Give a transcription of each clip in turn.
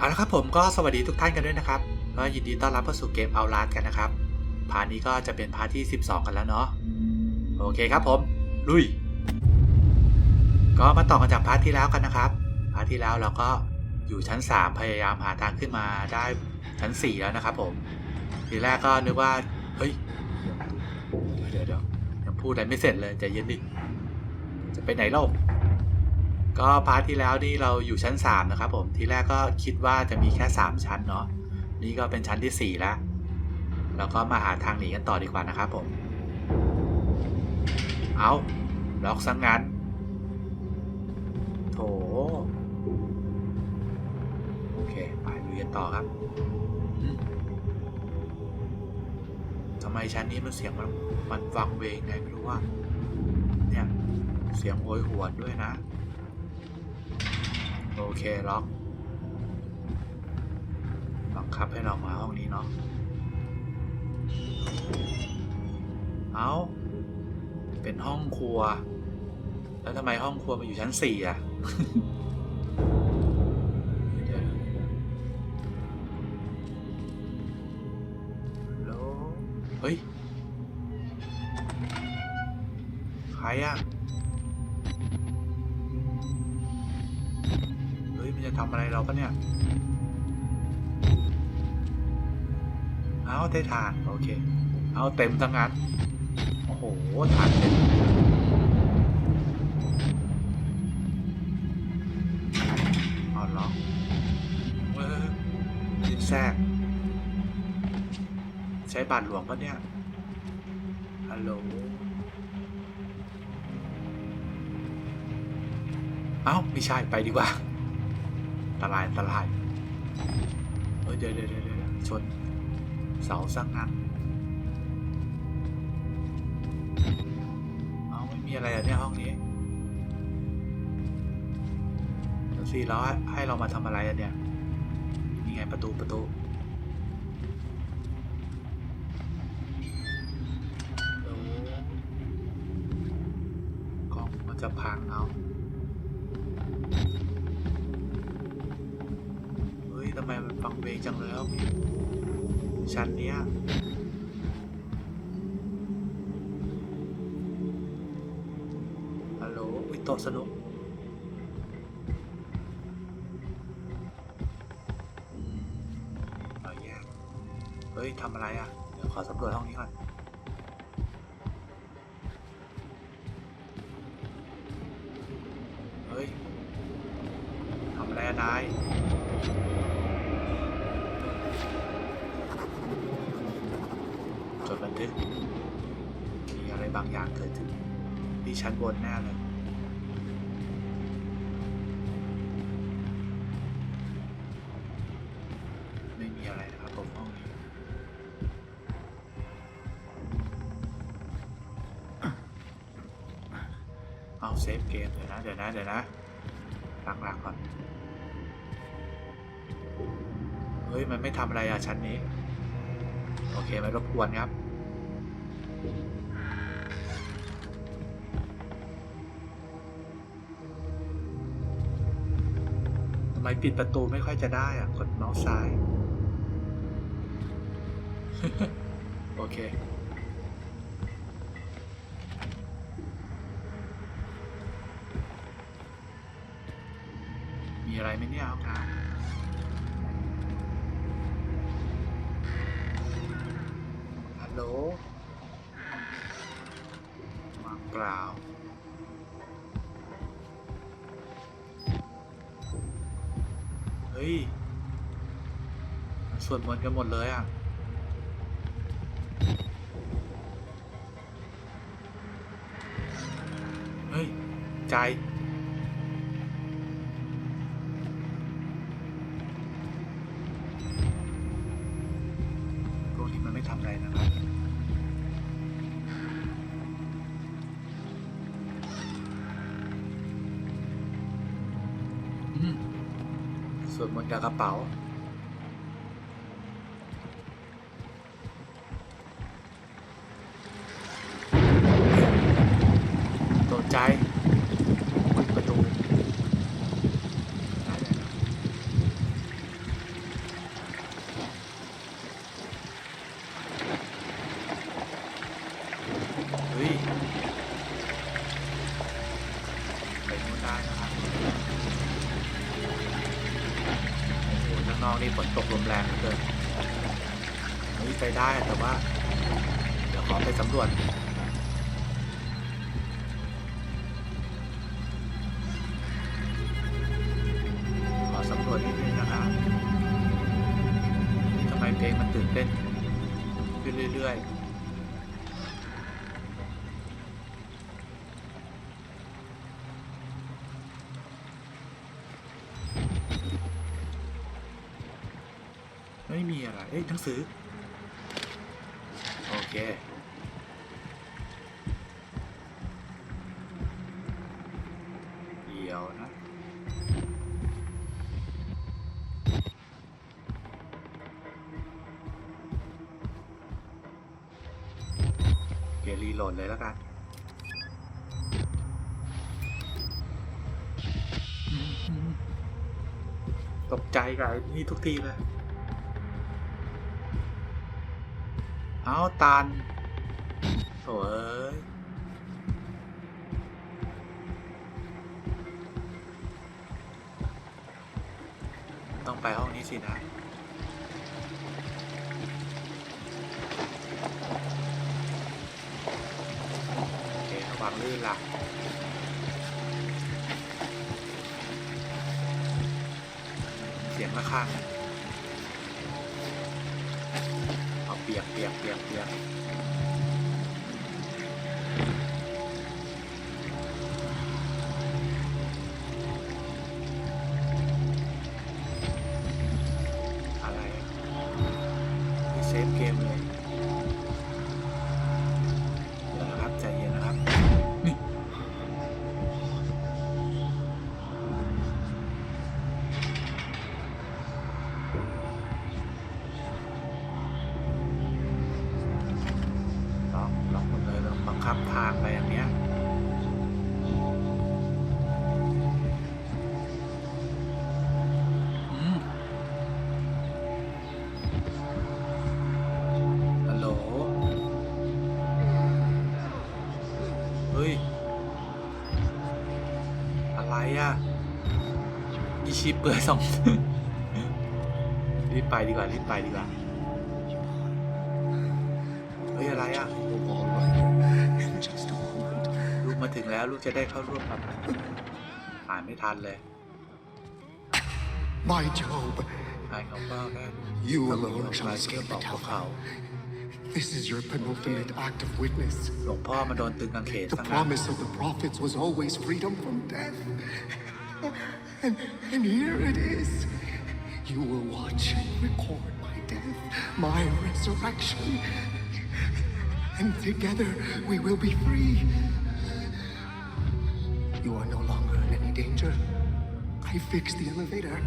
เอาละครับผมก็สวัสดีทุกท่านกันด้วยนะครับก็ยินดีต้อนรับเข้าสู่เกมเอาลาดกันนะครับพาร์ทนี้ก็จะเป็นพาร์ทที่ 12 กันแล้วเนาะโอเคครับผม ลุย ก็มาต่อกันจากพาร์ทที่แล้วกันนะครับพาร์ทที่แล้วเราก็อยู่ชั้น 3 พยายามหาทางขึ้นมาได้ชั้น 4 แล้วนะครับผมทีแรกก็นึกว่าเฮ้ยเดี๋ยวเดี๋ยวยังพูดอะไรไม่เสร็จเลยใจเย็นดิจะไปไหนเล่า ก็พาร์ทที่แล้วนี่เราอยู่ชั้น 3 นะครับผมทีแรกก็คิดว่าจะมีแค่ 3 ชั้นเนาะนี่ก็เป็นชั้นที่ 4 แล้ว เราก็มาหาทางหนีกันต่อดีกว่านะครับผม เอาล็อกซะงงั้น โถโอเค ไปลุยกันต่อครับทำไมชั้นนี้มันเสียงมันมันวังเวงไงไม่รู้ว่า เนี่ย เสียงโหยหวนด้วยนะ โอเคล็อกบังคับให้เรามาห้องนี้เนาะเอาเป็นห้องครัว แล้วทำไมห้องครัวมาอยู่ชั้นสี่อะเดี๋ยวเฮ้ย ใครอะ ทำอะไรเราปะเนี่ย เอาได้ทาน โอเค เอาเต็มทั้งนั้น โอ้โหทานเต็มเอาเหรอเออดินแทรกใช้บาทหลวงปะเนี่ย ฮัลโหล เอ้า ไม่ใช่ ไปดีกว่า ตรายตรายเฮ้ยเดี๋ยวเดี๋ยวเดี๋ยวชนเสาสักงั้นเอาไม่มีอะไรอะเนี่ยห้องนี้แล้วสิแล้วให้เรามาทำอะไรอะเนี่ยนี่ไงประตูประตูโอ้กล้องมันจะพังเอา เฮ้ยทำไมมันฟังเวงจังเลยครับชั้นเนี้ยฮัลโหลวิโตสนุกเอาแยกเฮ้ยทำอะไรอะ เดี๋ยวขอสำรวจห้องนี้ก่อนเฮ้ยทำอะไรนายึกมีอะไรบางอย่างเกิดขึ้นที่ชั้นบนแน่เลยไม่มีอะไรนะครับผมห้องนี้เอาเซฟเกมเดี๋ยวนะเดี๋ยวนะเดี๋ยวนะตั้งหลักก่อนเฮ้ยมันไม่ทำอะไรอะชั้นนี้ โอเคไม่รบกวนครับ มปิดประตูไม่ค่อยจะได้อะ กดเมาส์ซ้าย โอเค มีอะไรไหมเนี่ยห้องน้ำฮัลโหลวางเปล่า ฮ้ยมันสวดมนต์กันหมดเลยอะเฮ้ย ใจ สวดมนต์กับกระเป๋า ตกใจปิดประตูได้เลยนะางนอกนี่ฝนตกลม แรงเกินเฮ้ยไปได้แต่ว่า เดี๋ยวขอไปสำรวจขอสำรวจนิดนึงนะครับทำไมเพลงมันตื่นเต้นขึ้นเรื่อยๆ ไม่มีอะไร เอ้ยหนังสือ โอเค เดี๋ยวนะ เดี๋ยวรีโหลดเลยแล้วกันอืมอืมตกใจกับไอ้นี่ทุกทีเลย เอาตันโถ่เอ้ยต้องไปห้องนี้สินะโอเคระวังลื่นล่ะเสียงระฆังเอาเปียกเปียกเปียกเปียก ชีพเปื่อยสองรีบไปดีกว่ารีบไปดีกว่าเฮ้ยอะไรอะ All right. In just a moment. ลูกมาถึงแล้วลูกจะได้เข้าร่วมกับอ่านไม่ทันเลย My Job, อ่านเขาก็แค่ you ทำให้ alone ออก shall มาเพื่อ escape บ the อกพวกเขา tower. This is your penultimate act of witness. หลวงพ่อมาโดนตึงกางเขน The สังนั้น promise of the prophets was always freedom from death. And, and here it is. You will watch and record my death, my resurrection. And together we will be free. You are no longer in any danger. I fixed the elevator.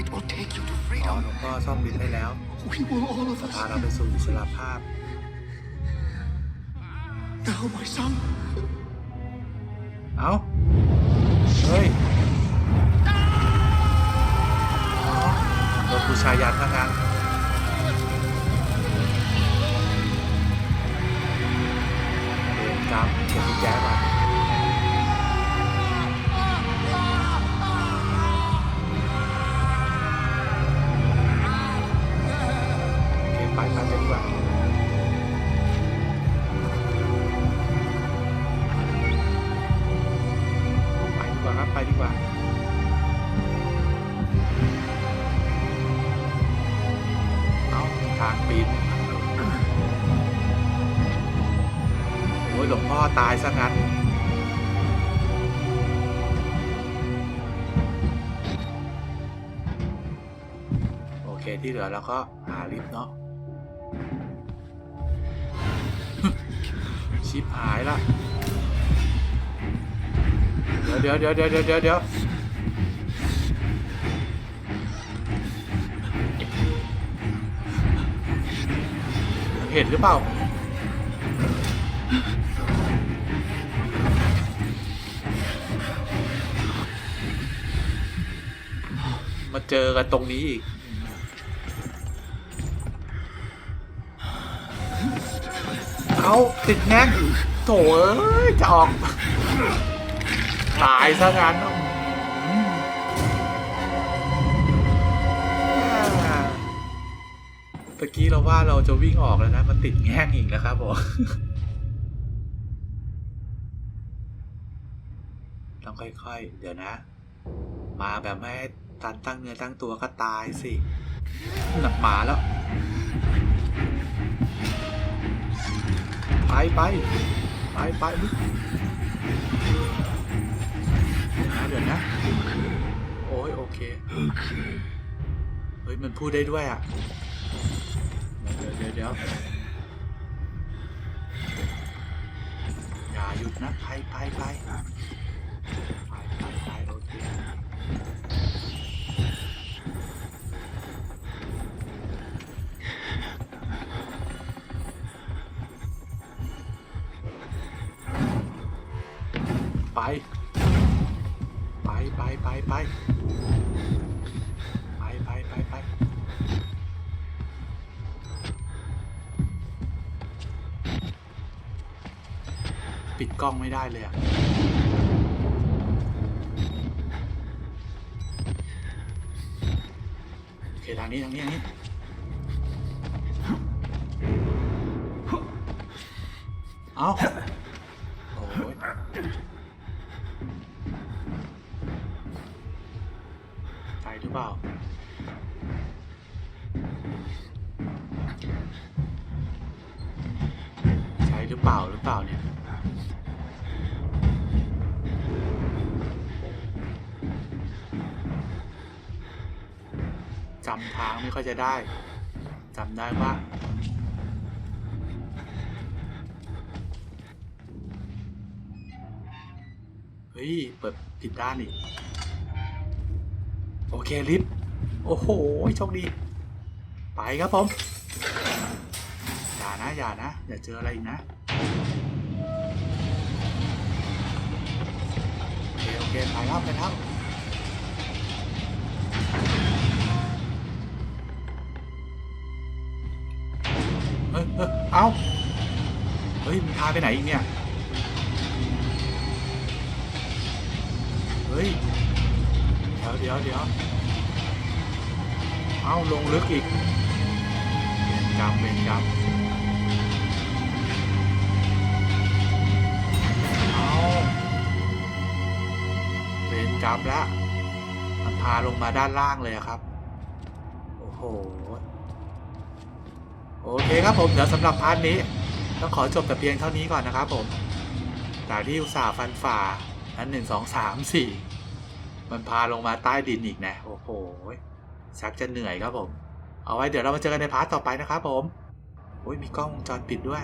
It will take you to อ๋อ freedom. หลวงพ่อซ่อมบินให้แล้ว We will all of พา us เราไปสู่อิสรภาพ Now, my son. เอ้า เฮ้ย บูชายันทั้งนั้น ตายซะงั้น โอเคที่เหลือเราก็หาลิฟต์เนาะชิปหายละเดี๋ยวเดี๋ยวเดี๋ยวเดี๋ยวเดี๋ยวเดี๋ยวเห็นหรือเปล่า มาเจอกันตรงนี้อีก เอาติดแง่งโถเอ้ยจะออก ตายซะงั้นอืมเมื่อกี้เราว่าเราจะวิ่งออกแล้วนะ มันติดแง่งอีกนะครับผมต้องค่อยๆ เดี๋ยวนะ มาแบบไม่ ให้ตันตั้งเนื้อตั้งตัวก็ตายสิ หนักหมาแล้ว ไปไปไปไปเดี๋ยวนะเดี๋ยวนะ โอ้ยโอเค เฮ้ย มันพูดได้ด้วยอะ เดี๋ยวเดี๋ยวเดี๋ยวอย่าหยุดนะ ไปไปไป ปิดกล้องไม่ได้เลยอะโอเคทางนี้ทางนี้ทางนี้เอาโอ้ยใช่หรือเปล่าใช่หรือเปล่าหรือเปล่าเนี่ย จำทางไม่ค่อยจะได้จำได้ว่าเฮ้ย เปิดผิดด้านอีก โอเคลิฟต์โอ้โหโชคดี ไปครับผม อย่านะ อย่านะ อย่าเจออะไรอีกนะโอเคโอเคไปแล้วไปแล้ว เอ้ยเอ้ยเอ้า เฮ้ยมันพาไปไหนอีกเนี่ย เฮ้ย เดี๋ยวเดี๋ยวเดี๋ยวเอาลงลึกอีกเวรกรรมเวรกรรมเอาเวรกรรมละมันพาลงมาด้านล่างเลยครับ โอ้โห โอเคครับผม เดี๋ยวสำหรับพาร์ทนี้ ต้องขอจบแต่เพียงเท่านี้ก่อนนะครับผมจากที่อุตส่าห์ฟันฝ่านั้นหนึ่งสองสามสี่มันพาลงมาใต้ดินอีกนะ โอ้โหชักจะเหนื่อยครับผม เอาไว้เดี๋ยวเรามาเจอกันในพาร์ทต่อไปนะครับผมโอ้ยมีกล้องวงจรปิดด้วย